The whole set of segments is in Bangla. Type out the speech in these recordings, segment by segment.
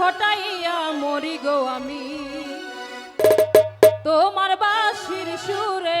ফটাইয়া মরি গো আমি। তোমার বাসির সুরে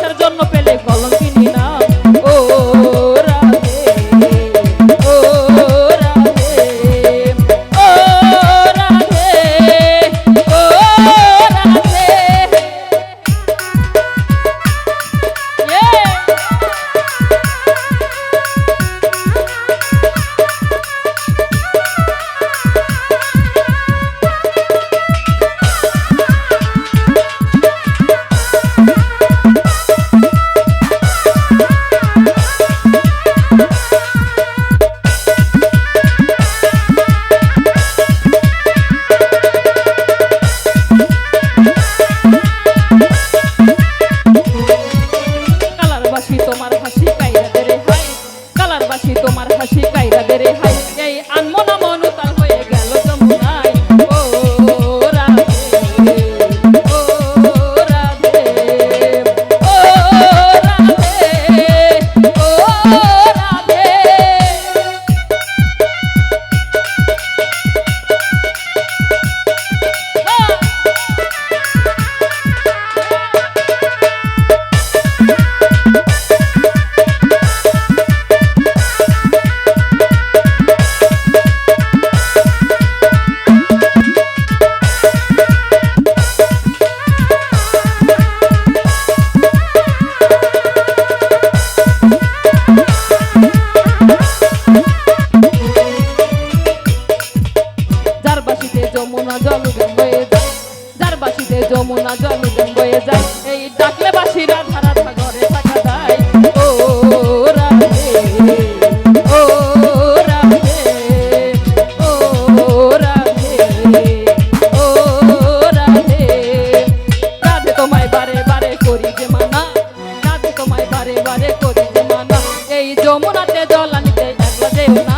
এই যমুনাতে জল আনিতে একলা যেও না